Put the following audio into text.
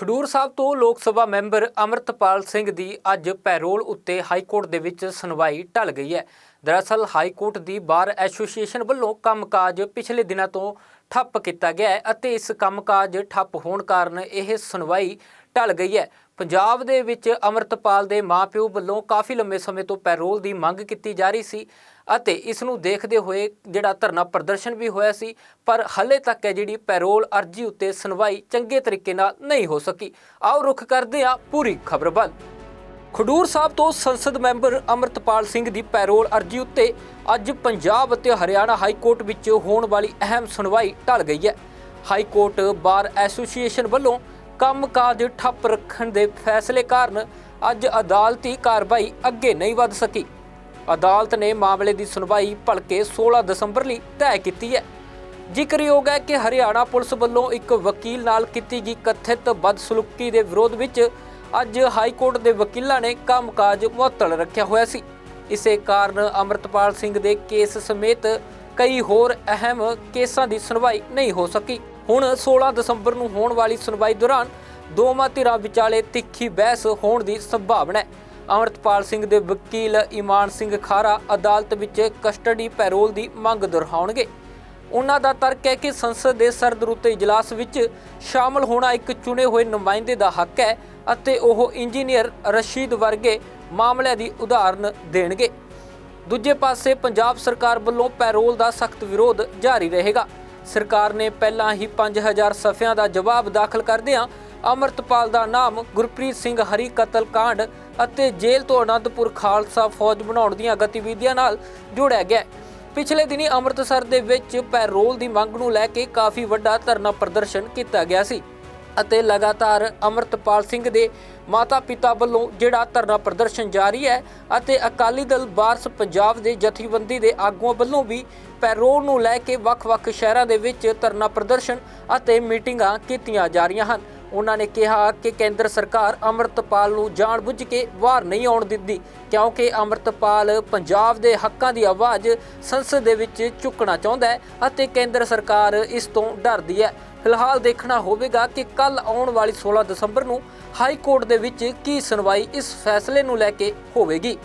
ਖਡੂਰ ਸਾਹਿਬ ਤੋਂ ਲੋਕ ਸਭਾ ਮੈਂਬਰ ਅਮਰਤਪਾਲ ਸਿੰਘ ਦੀ ਅੱਜ ਪੈਰੋਲ ਉੱਤੇ ਹਾਈ ਕੋਰਟ ਦੇ ਵਿੱਚ ਸੁਣਵਾਈ ਟਲ ਗਈ ਹੈ। ਦਰਅਸਲ ਹਾਈ ਕੋਰਟ ਦੀ ਬਾਰ ਐਸੋਸੀਏਸ਼ਨ ਵੱਲੋਂ ਕੰਮਕਾਜ ਪਿਛਲੇ ਦਿਨਾਂ ਤੋਂ ਠੱਪ ਕੀਤਾ ਗਿਆ ਹੈ ਅਤੇ ਇਸ ਕੰਮਕਾਜ ਠੱਪ ਹੋਣ ਕਾਰਨ ਇਹ ਸੁਣਵਾਈ ਢਲ ਗਈ ਹੈ। ਪੰਜਾਬ ਦੇ ਵਿੱਚ ਅਮਰਤਪਾਲ ਦੇ ਮਾਪਿਓ ਵੱਲੋਂ ਕਾਫੀ ਲੰਮੇ ਸਮੇਂ ਤੋਂ ਪੈਰੋਲ ਦੀ ਮੰਗ ਕੀਤੀ ਜਾ ਰਹੀ ਸੀ ਅਤੇ ਇਸ ਨੂੰ ਦੇਖਦੇ ਹੋਏ ਜਿਹੜਾ ਧਰਨਾ ਪ੍ਰਦਰਸ਼ਨ ਵੀ ਹੋਇਆ ਸੀ, ਪਰ ਹਲੇ ਤੱਕ ਹੈ ਜਿਹੜੀ ਪੈਰੋਲ ਅਰਜੀ ਉੱਤੇ ਸੁਣਵਾਈ ਚੰਗੇ ਤਰੀਕੇ ਨਾਲ ਨਹੀਂ ਹੋ ਸਕੀ। ਆਓ ਰੁਖ ਕਰਦੇ ਹਾਂ ਪੂਰੀ ਖਬਰ ਵੱਲ। ਖਡੂਰ ਸਾਹਿਬ ਤੋਂ ਸੰਸਦ ਮੈਂਬਰ ਅਮਰਤਪਾਲ ਸਿੰਘ ਦੀ ਪੈਰੋਲ ਅਰਜੀ ਉੱਤੇ ਅੱਜ ਪੰਜਾਬ ਅਤੇ ਹਰਿਆਣਾ ਹਾਈ ਕੋਰਟ ਵਿੱਚ ਹੋਣ ਵਾਲੀ ਅਹਿਮ ਸੁਣਵਾਈ ਟਲ ਗਈ ਹੈ। ਹਾਈ ਕੋਰਟ ਬਾਰ ਐਸੋਸੀਏਸ਼ਨ ਵੱਲੋਂ ਕੰਮਕਾਜ ਠੱਪ ਰੱਖਣ ਦੇ ਫੈਸਲੇ ਕਾਰਨ ਅੱਜ ਅਦਾਲਤੀ ਕਾਰਵਾਈ ਅੱਗੇ ਨਹੀਂ ਵੱਧ ਸਕੀ। ਅਦਾਲਤ ਨੇ ਮਾਮਲੇ ਦੀ ਸੁਣਵਾਈ ਭਲਕੇ 16 ਦਸੰਬਰ ਲਈ ਤੈਅ ਕੀਤੀ ਹੈ। ਜ਼ਿਕਰਯੋਗ ਹੈ ਕਿ ਹਰਿਆਣਾ ਪੁਲਿਸ ਵੱਲੋਂ ਇੱਕ ਵਕੀਲ ਨਾਲ ਕੀਤੀ ਗਈ ਕਥਿਤ ਬਦਸਲੂਕੀ ਦੇ ਵਿਰੋਧ ਵਿੱਚ ਅੱਜ ਹਾਈ ਕੋਰਟ ਦੇ ਵਕੀਲਾਂ ਨੇ ਕੰਮਕਾਜ ਮੁਅੱਤਲ ਰੱਖਿਆ ਹੋਇਆ ਸੀ। ਇਸੇ ਕਾਰਨ ਅਮਰਤਪਾਲ ਸਿੰਘ ਦੇ ਕੇਸ ਸਮੇਤ ਕਈ ਹੋਰ ਅਹਿਮ ਕੇਸਾਂ ਦੀ ਸੁਣਵਾਈ ਨਹੀਂ ਹੋ ਸਕੀ। ਹੁਣ 16 ਦਸੰਬਰ ਨੂੰ ਹੋਣ ਵਾਲੀ ਸੁਣਵਾਈ ਦੌਰਾਨ ਦੋਵਾਂ ਧਿਰਾਂ ਵਿਚਾਲੇ ਤਿੱਖੀ ਬਹਿਸ ਹੋਣ ਦੀ ਸੰਭਾਵਨਾ ਹੈ। ਅਮਰਤਪਾਲ ਸਿੰਘ ਦੇ ਵਕੀਲ ਇਮਾਨ ਸਿੰਘ ਖਾਰਾ ਅਦਾਲਤ ਵਿੱਚ ਕਸਟਡੀ ਪੈਰੋਲ ਦੀ ਮੰਗ ਦੁਹਰਾਉਣਗੇ। ਉਹਨਾਂ ਦਾ ਤਰਕ ਹੈ ਕਿ ਸੰਸਦ ਦੇ ਸਰਦਰੂਤੇ ਇਜਲਾਸ ਵਿੱਚ ਸ਼ਾਮਲ ਹੋਣਾ ਇੱਕ ਚੁਣੇ ਹੋਏ ਨੁਮਾਇੰਦੇ ਦਾ ਹੱਕ ਹੈ ਅਤੇ ਉਹ ਇੰਜੀਨੀਅਰ ਰਸ਼ੀਦ ਵਰਗੇ ਮਾਮਲਿਆਂ ਦੀ ਉਦਾਹਰਨ ਦੇਣਗੇ। ਦੂਜੇ ਪਾਸੇ ਪੰਜਾਬ ਸਰਕਾਰ ਵੱਲੋਂ ਪੈਰੋਲ ਦਾ ਸਖਤ ਵਿਰੋਧ ਜਾਰੀ ਰਹੇਗਾ। ਸਰਕਾਰ ਨੇ ਪਹਿਲਾਂ ਹੀ 5000 ਸਫ਼ਿਆਂ ਦਾ ਜਵਾਬ ਦਾਖਲ ਕਰਦਿਆਂ ਅਮਰਤਪਾਲ ਦਾ ਨਾਮ ਗੁਰਪ੍ਰੀਤ ਸਿੰਘ ਹਰੀ ਕਤਲ ਕਾਂਡ ਅਤੇ ਜੇਲ੍ਹ ਤੋਂ ਅਨੰਦਪੁਰ ਖਾਲਸਾ ਫੌਜ ਬਣਾਉਣ ਦੀਆਂ ਗਤੀਵਿਧੀਆਂ ਨਾਲ ਜੋੜਿਆ ਗਿਆ ਪਿਛਲੇ ਦਿਨੀ ਅੰਮ੍ਰਿਤਸਰ ਦੇ ਵਿੱਚ ਪੈਰੋਲ ਦੀ ਮੰਗ ਨੂੰ ਲੈ ਕੇ ਕਾਫੀ ਵੱਡਾ ਧਰਨਾ ਪ੍ਰਦਰਸ਼ਨ ਕੀਤਾ ਗਿਆ ਸੀ। ਅਤੇ ਲਗਾਤਾਰ ਅਮਰਤਪਾਲ ਸਿੰਘ ਦੇ ਮਾਤਾ-ਪਿਤਾ ਵੱਲੋਂ ਜਿਹੜਾ ਧਰਨਾ ਪ੍ਰਦਰਸ਼ਨ ਜਾਰੀ ਹੈ ਅਤੇ ਅਕਾਲੀ ਦਲ ਵਾਰਸ ਪੰਜਾਬ ਦੇ ਜਥੇਬੰਦੀ ਦੇ ਆਗੂਆਂ ਵੱਲੋਂ ਵੀ ਪੈਰੋਲ ਨੂੰ ਲੈ ਕੇ ਵੱਖ-ਵੱਖ ਸ਼ਹਿਰਾਂ ਦੇ ਵਿੱਚ ਧਰਨਾ ਪ੍ਰਦਰਸ਼ਨ ਅਤੇ ਮੀਟਿੰਗਾਂ ਕੀਤੀਆਂ ਜਾ ਰਹੀਆਂ ਹਨ। ਉਹਨਾਂ ਨੇ ਕਿਹਾ ਕਿ ਕੇਂਦਰ ਸਰਕਾਰ ਅਮਰਤਪਾਲ ਨੂੰ ਜਾਣਬੁੱਝ ਕੇ ਵਾਰ ਨਹੀਂ ਆਉਣ ਦਿੰਦੀ, ਕਿਉਂਕਿ ਅਮਰਤਪਾਲ ਪੰਜਾਬ ਦੇ ਹੱਕਾਂ ਦੀ ਆਵਾਜ਼ ਸੰਸਦ ਦੇ ਵਿੱਚ ਚੁੱਕਣਾ ਚਾਹੁੰਦਾ ਹੈ ਅਤੇ ਕੇਂਦਰ ਸਰਕਾਰ ਇਸ ਤੋਂ ਡਰਦੀ ਹੈ। ਫਿਲਹਾਲ ਦੇਖਣਾ ਹੋਵੇਗਾ ਕਿ ਕੱਲ ਆਉਣ ਵਾਲੀ 16 ਦਸੰਬਰ ਨੂੰ ਹਾਈ ਕੋਰਟ ਦੇ ਵਿੱਚ ਕੀ ਸੁਣਵਾਈ ਇਸ ਫੈਸਲੇ ਨੂੰ ਲੈ ਕੇ ਹੋਵੇਗੀ।